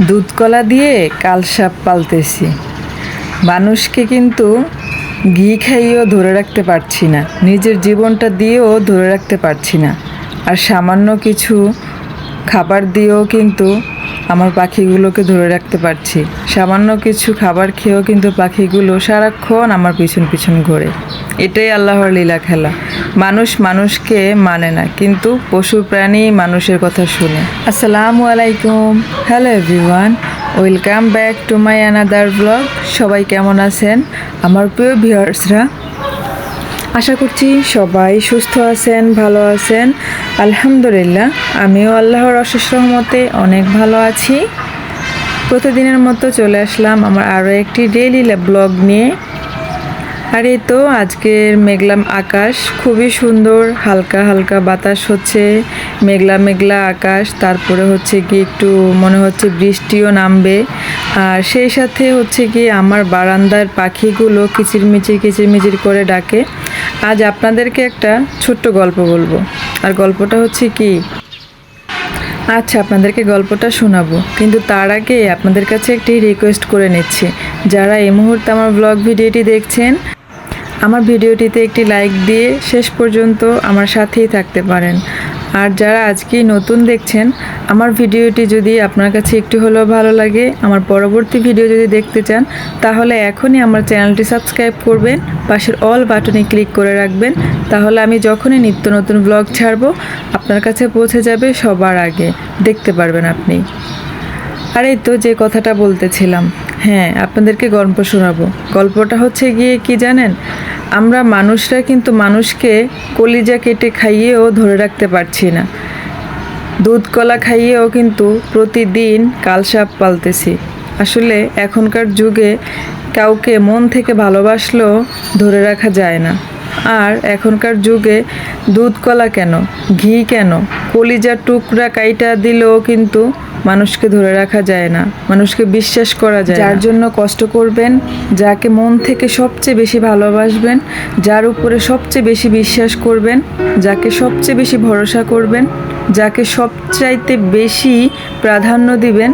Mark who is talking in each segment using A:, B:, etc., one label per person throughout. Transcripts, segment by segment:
A: দুধ কলা দিয়ে কালসাপ পালতেছি। মানুষকে কিন্তু ঘি খাইয়েও ধরে রাখতে পারছি না। নিজের জীবনটা দিয়েও ধরে রাখতে পারছি না। আর সামান্য কিছু খাবার দিয়েও কিন্তু আমার পাখিগুলোকে ধরে রাখতে পারছি। সামান্য কিছু খাবার খেয়েও কিন্তু পাখিগুলো সারাক্ষণ আমার পিছন পিছন ঘোরে। এটাই আল্লাহর লীলা খেলা। মানুষ মানুষকে মানে না, কিন্তু পশু প্রাণী মানুষের কথা শুনে। আসসালামু আলাইকুম। Hello everyone, welcome back to my another blog. সবাই কেমন আছেন? আমার প্রিয় ভিউয়ার্সরা আশা করছি সবাই সুস্থ আছেন, ভালো আছেন। আলহামদুলিল্লাহ, আমিও আল্লাহর অশেষ রহমতে অনেক ভালো আছি। প্রতিদিনের মতো চলে আসলাম আমার আরও একটি ডেইলি ব্লগ নিয়ে। আর এই তো আজকের মেঘলা আকাশ, খুবই সুন্দর, হালকা হালকা বাতাস হচ্ছে। মেঘলা মেঘলা আকাশ, তারপরে হচ্ছে কি একটু মনে হচ্ছে বৃষ্টিও নামবে। আর সেই সাথে হচ্ছে কি আমার বারান্দার পাখিগুলো কিচিরমিচির কিচিরমিচির করে ডাকে। আজ আপনাদেরকে একটা ছোট্ট গল্প বলব। আর গল্পটা হচ্ছে কি? আচ্ছা আপনাদেরকে গল্পটা শোনাবো। কিন্তু তার আগে আপনাদের কাছে একটি রিকোয়েস্ট করে নিচ্ছি। যারা এই মুহূর্তে আমার ব্লগ ভিডিওটি দেখছেন, আমার ভিডিওটিতে একটি লাইক দিয়ে শেষ পর্যন্ত আমার সাথেই থাকতে পারেন। আর যারা আজকেই নতুন দেখছেন, আমার ভিডিওটি যদি আপনার কাছে একটু হলেও ভালো লাগে, আমার পরবর্তী ভিডিও যদি দেখতে চান, তাহলে এখনই আমার চ্যানেলটি সাবস্ক্রাইব করবেন, পাশের অল বাটনে ক্লিক করে রাখবেন, তাহলে আমি যখনই নিত্য নতুন ব্লগ ছাড়ব, আপনার কাছে পৌঁছে যাবে সবার আগে। দেখতে পারবেন আপনি। আর এই তো যে কথাটা বলতেছিলাম হ্যাঁ আপনাদেরকে গল্প শোনাবো। গল্পটা হচ্ছে গিয়ে কি জানেন? আমরা মানুষরা কিন্তু মানুষকে কলিজা কেটে খাইয়েও ধরে রাখতে পারছি না। দুধ কলা খাইয়েও কিন্তু প্রতিদিন কালসাপ পালতেছি। আসলে এখনকার যুগে কাউকে মন থেকে ভালোবাসলেও ধরে রাখা যায় না। আর এখনকার যুগে দুধ কলা কেন, ঘি কেন, কলিজার টুকরা কাইটা দিলেও কিন্তু মানুষকে ধরে রাখা যায় না মানুষকে বিশ্বাস করা যায় যার জন্য কষ্ট করবেন যাকে মন থেকে সবচেয়ে বেশি ভালোবাসবেন যার উপরে সবচেয়ে বেশি বিশ্বাস করবেন যাকে সবচেয়ে বেশি ভরসা করবেন যাকে সবচাইতে বেশি প্রাধান্য দিবেন।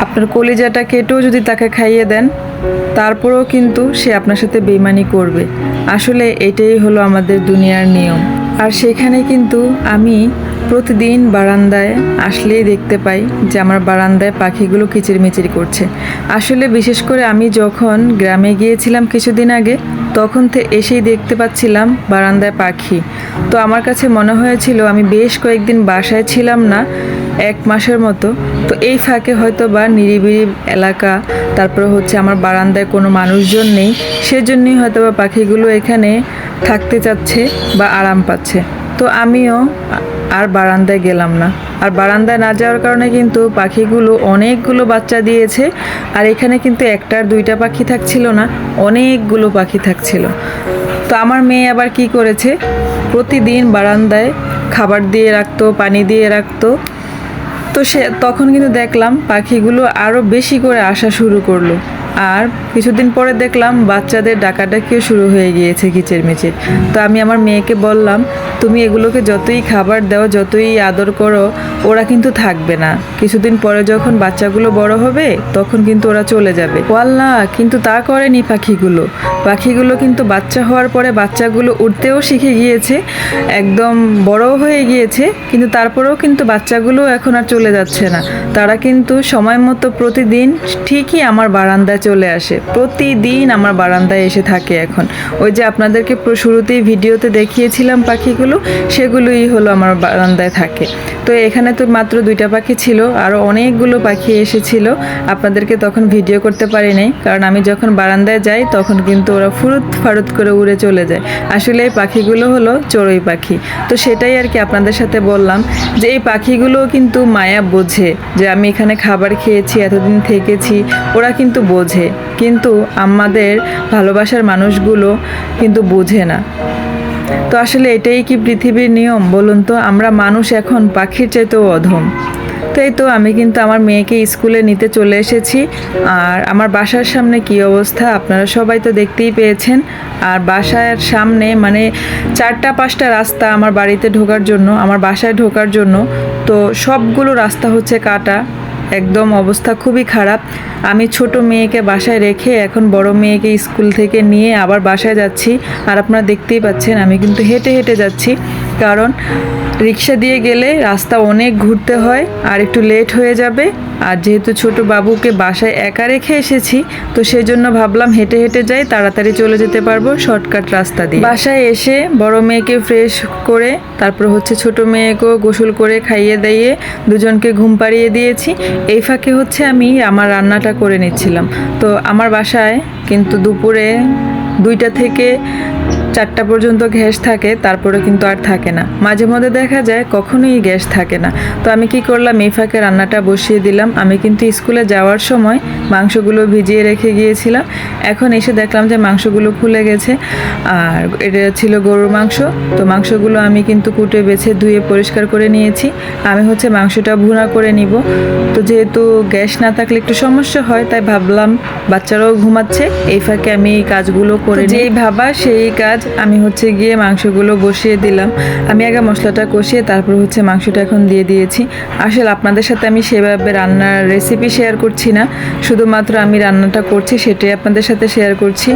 A: আপনার কলিজাটা কেটেও যদি তাকে খাইয়ে দেন তারপরেও কিন্তু সে আপনার সাথে বেমানি করবে। আসলে এটাই হলো আমাদের দুনিয়ার নিয়ম। আর সেখানে কিন্তু আমি প্রতিদিন বারান্দায় আসলেই দেখতে পাই যে আমার বারান্দায় পাখিগুলো কিচিরমিচির করছে। আসলে বিশেষ করে আমি যখন গ্রামে গিয়েছিলাম কিছুদিন আগে, তখন থেকে এসেই দেখতে পাচ্ছিলাম বারান্দায় পাখি। তো আমার কাছে মনে হয়েছিল আমি বেশ কয়েকদিন বাসায় ছিলাম না, এক মাসের মতো। তো এই ফাঁকে হয়তো বা নিরিবিলি এলাকা, তারপরে হচ্ছে আমার বারান্দায় কোনো মানুষজন নেই, সেজন্যই হয়তো বা পাখিগুলো এখানে থাকতে চাচ্ছে বা আরাম পাচ্ছে। তো আমিও আর বারান্দায় গেলাম না। আর বারান্দায় না যাওয়ার কারণে কিন্তু পাখিগুলো অনেকগুলো বাচ্চা দিয়েছে। আর এখানে কিন্তু একটা আর দুইটা পাখি থাকছিল না, অনেকগুলো পাখি থাকছিল। তো আমার মেয়ে আবার কি করেছে? প্রতিদিন বারান্দায় খাবার দিয়ে রাখতো, পানি দিয়ে রাখতো। তো সে তখন কিন্তু দেখলাম পাখিগুলো আরও বেশি করে আসা শুরু করল। আর কিছুদিন পরে দেখলাম বাচ্চাদের ডাকাডাকিও শুরু হয়ে গিয়েছে কিচের মিচির তো আমি আমার মেয়েকে বললাম তুমি এগুলোকে যতই খাবার দাও, যতই আদর করো, ওরা কিন্তু থাকবে না। কিছুদিন পরে যখন বাচ্চাগুলো বড় হবে, তখন কিন্তু ওরা চলে যাবে। ওয়াল্লা কিন্তু তা করেনি পাখিগুলো। পাখিগুলো কিন্তু বাচ্চা হওয়ার পরে বাচ্চাগুলো উঠতেও শিখে গিয়েছে, একদম বড়ও হয়ে গিয়েছে, কিন্তু তারপরেও কিন্তু বাচ্চাগুলো এখন আর চলে যাচ্ছে না। তারা কিন্তু সময় মতো প্রতিদিন ঠিকই আমার বারান্দায় চলে আসে, প্রতিদিন আমার বারান্দায় এসে থাকে এখন। ওই যে আপনাদেরকে শুরুতেই ভিডিওতে দেখিয়েছিলাম পাখিগুলো, সেগুলোই হলো আমার বারান্দায় থাকে। তো এখানে তো মাত্র দুইটা পাখি ছিল, আরও অনেকগুলো পাখি এসেছিল। আপনাদেরকে তখন ভিডিও করতে পারি নাই কারণ আমি যখন বারান্দায় যাই তখন কিন্তু ওরা ফুরুত ফারুত করে উড়ে চলে যায়। আসলে এই পাখিগুলো হলো চড়ুই পাখি। তো সেটাই আর কি আপনাদের সাথে বললাম যে এই পাখিগুলোও কিন্তু মায়া বোঝে যে আমি এখানে খাবার খেয়েছি, এতদিন থেকেছি, ওরা কিন্তু বোঝে। কিন্তু আমাদের ভালোবাসার মানুষগুলো কিন্তু বোঝে না। তো আসলে এটাই কি পৃথিবীর নিয়ম? বলুন তো, আমরা মানুষ এখন পাখির চাইতেও অধম। তো এই তো আমি কিন্তু আমার মেয়েকে স্কুলে নিতে চলে এসেছি। আর আমার বাসার সামনে কি অবস্থা? আপনারা সবাই তো দেখতেই পেয়েছেন। আর বাসার সামনে মানে চারটা পাঁচটা রাস্তা আমার বাড়িতে ঢোকার জন্য, আমার বাসায় ঢোকার জন্য। তো সবগুলো রাস্তা হচ্ছে কাটা। একদম অবস্থা খুবই খারাপ। আমি ছোট মেয়েকে বাসায় রেখে এখন বড় মেয়েকে স্কুল থেকে নিয়ে আবার বাসায় যাচ্ছি। আর আপনারা দেখতেই পাচ্ছেন, আমি কিন্তু হেঁটে হেঁটে যাচ্ছি। কারণ রিক্সা দিয়ে গেলে রাস্তা অনেক ঘুরতে হয় আর একটু লেট হয়ে যাবে। আর যেহেতু ছোট বাবুকে বাসায় একা রেখে এসেছি, তো সেই জন্য ভাবলাম হেঁটে হেঁটে যাই, তাড়াতাড়ি চলে যেতে পারব শর্টকাট রাস্তা দিয়ে। বাসায় এসে বড় মেয়েকে ফ্রেশ করে, তারপর হচ্ছে ছোট মেয়েকেও গোসল করে খাইয়ে দাইয়ে দুজনকে ঘুম পাড়িয়ে দিয়েছি। এই ফাঁকে হচ্ছে আমি আমার রান্নাটা করে নিচ্ছিলাম। তো আমার বাসায় কিন্তু দুপুরে দুইটা থেকে চারটা পর্যন্ত গ্যাস থাকে, তারপরে কিন্তু আর থাকে না। মাঝে মধ্যে দেখা যায় কখনোই গ্যাস থাকে না। তো আমি কি করলাম এই ফাঁকে রান্নাটা বসিয়ে দিলাম। আমি কিন্তু স্কুলে যাওয়ার সময় মাংসগুলো ভিজিয়ে রেখে গিয়েছিলাম। এখন এসে দেখলাম যে মাংসগুলো খুলে গেছে। আর এটা ছিল গরুর মাংস। তো মাংসগুলো আমি কিন্তু কুটে বেছে ধুয়ে পরিষ্কার করে নিয়েছি। আমি হচ্ছে মাংসটা ভুনা করে নিব। তো যেহেতু গ্যাস না থাকলে একটু সমস্যা হয়, তাই ভাবলাম বাচ্চারাও ঘুমাচ্ছে। এই ফাঁকে আমি এই কাজগুলো করে যেই ভাবা সেই কাজ আমি হচ্ছে গিয়ে মাংসগুলো বসিয়ে দিলাম। আমি আগে মশলাটা কষিয়ে তারপর হচ্ছে মাংসটা এখন দিয়ে দিয়েছি। আসলে আপনাদের সাথে আমি সেভাবে রান্নার রেসিপি শেয়ার করছি না। শুধুমাত্র আমি রান্নাটা করছি সেটাই আপনাদের সাথে শেয়ার করছি।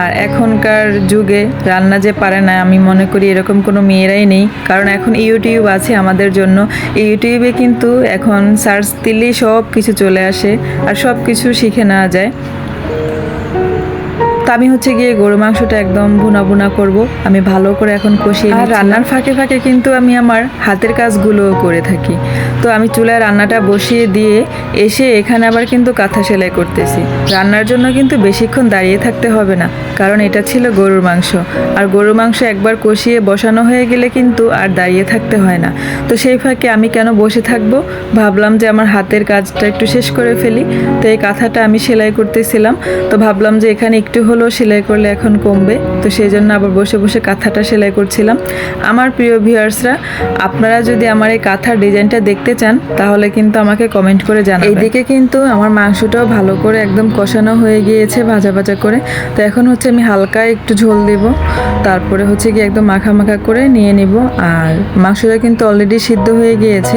A: আর এখনকার যুগে রান্না যে পারে না আমি মনে করি এরকম কোনো মেয়েরাই নেই। কারণ এখন ইউটিউব আছে আমাদের জন্য। ইউটিউবে কিন্তু এখন সার্চ দিলেই সব কিছু চলে আসে। আর সব কিছু শিখে নেওয়া যায়। আমি হচ্ছে গিয়ে গরু মাংসটা একদম বুনা বুনা করব। আমি ভালো করে এখন কষিয়ে আর রান্নার ফাঁকে ফাঁকে কিন্তু আমি আমার হাতের কাজগুলোও করে থাকি। তো আমি চুলায় রান্নাটা বসিয়ে দিয়ে এসে এখানে আবার কিন্তু কাঁথা সেলাই করতেছি। রান্নার জন্য কিন্তু বেশিক্ষণ দাঁড়িয়ে থাকতে হবে না। কারণ এটা ছিল গরুর মাংস। আর গরুর মাংস একবার কষিয়ে বসানো হয়ে গেলে কিন্তু আর দাঁড়িয়ে থাকতে হয় না। তো সেই ফাঁকে আমি কেন বসে থাকব? ভাবলাম যে আমার হাতের কাজটা একটু শেষ করে ফেলি। তো এই কাঁথাটা আমি সেলাই করতেছিলাম। তো ভাবলাম যে এখানে একটু হলেও সেলাই করলে এখন কমবে। তো সেই জন্য আবার বসে বসে কাঁথাটা সেলাই করছিলাম। আমার প্রিয় ভিউয়ার্সরা আপনারা যদি আমার এই কাঁথার ডিজাইনটা দেখতে চান তাহলে কিন্তু আমাকে কমেন্ট করে জানাবেন। এইদিকে কিন্তু আমার মাংসটাও ভালো করে একদম কষানো হয়ে গিয়েছে ভাজা ভাজা করে। তো এখন হচ্ছে আমি হালকা একটু ঝোল দেব তারপরে হচ্ছে কি একদম মাখা মাখা করে নিয়ে নিব। আর মাংসটা কিন্তু অলরেডি সিদ্ধ হয়ে গিয়েছে।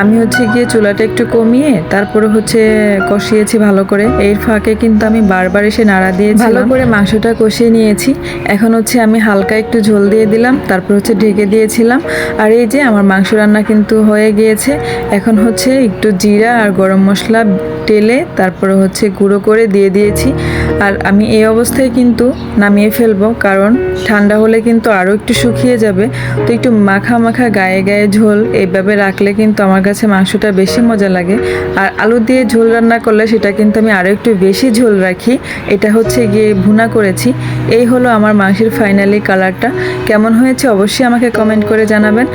A: আমি হচ্ছে গিয়ে চুলাটা একটু কমিয়ে তারপরে হচ্ছে কষিয়েছি ভালো করে। এর ফাঁকে কিন্তু আমি বারবার এসে নাড়া দিয়েছি ভালো করে মাংসটা কষিয়ে নিয়েছি। এখন হচ্ছে আমি হালকা একটু ঝোল দিয়ে দিলাম, তারপর হচ্ছে ঢেকে দিয়েছিলাম। আর এই যে আমার মাংস রান্না কিন্তু হয়ে গিয়েছে, এখন হচ্ছে একটু জিরা আর গরম মশলা টেলে তারপরে হচ্ছে গুঁড়ো করে দিয়ে দিয়েছি। আর আমি এই অবস্থায় কিন্তু নামিয়ে ফেলব, কারণ ঠান্ডা হলে কিন্তু আরও একটু শুকিয়ে যাবে। তো একটু মাখা মাখা গায়ে গায়ে ঝোল এইভাবে রাখলে কিন্তু আমার কাছে মাংসটা বেশি মজা লাগে। আর আলু দিয়ে ঝোল রান্না করলে সেটা কিন্তু আমি আরও একটু বেশি ঝোল রাখি, এটা হচ্ছে গিয়ে ভুনা করেছি। এই হলো আমার মাংসের ফাইনালি কালারটা কেমন হয়েছে অবশ্যই আমাকে কমেন্ট করে জানাবেন।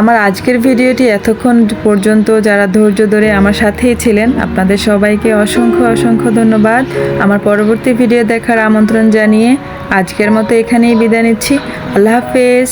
A: আমার আজকের ভিডিওটি এতক্ষণ পর্যন্ত যারা ধৈর্য ধরে আমার সাথেই ছিলেন, আপনাদের সবাইকে অসংখ্য অসংখ্য ধন্যবাদ। আমার পরবর্তী ভিডিও দেখার আমন্ত্রণ জানিয়ে আজকের মতো এখানেই বিদায় নিচ্ছি। আল্লাহ হাফেজ।